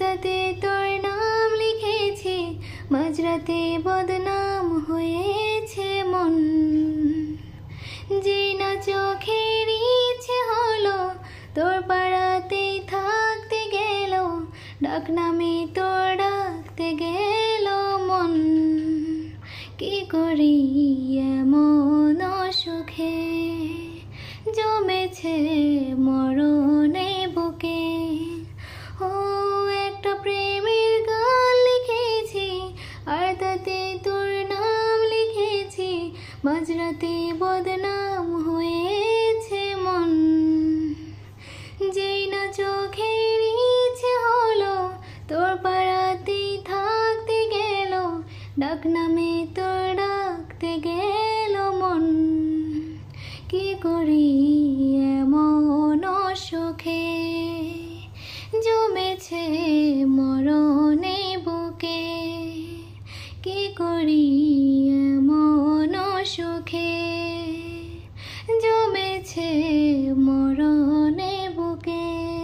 খাতাতে তোর নাম লিখেছি, মাঝরাতে বদনাম হয়েছে মন। যে না চোখের ইচ্ছে হলো, তোর পাড়াতেই থাকতে গেল, ডাক নামে তোর ডাকতে গেল মন। কি করি এমন সুখে জমেছে মন। মাঝরাতে বদনাম হয়েছে মন। যেই না চোখের ইচ্ছে হলো, তোর পাড়াতেই থাকতে গেল, ডাক নামে তোর ডাকতে গেল মন। কি করি এমন সুখে জমেছে মরণে বুকে। কি করি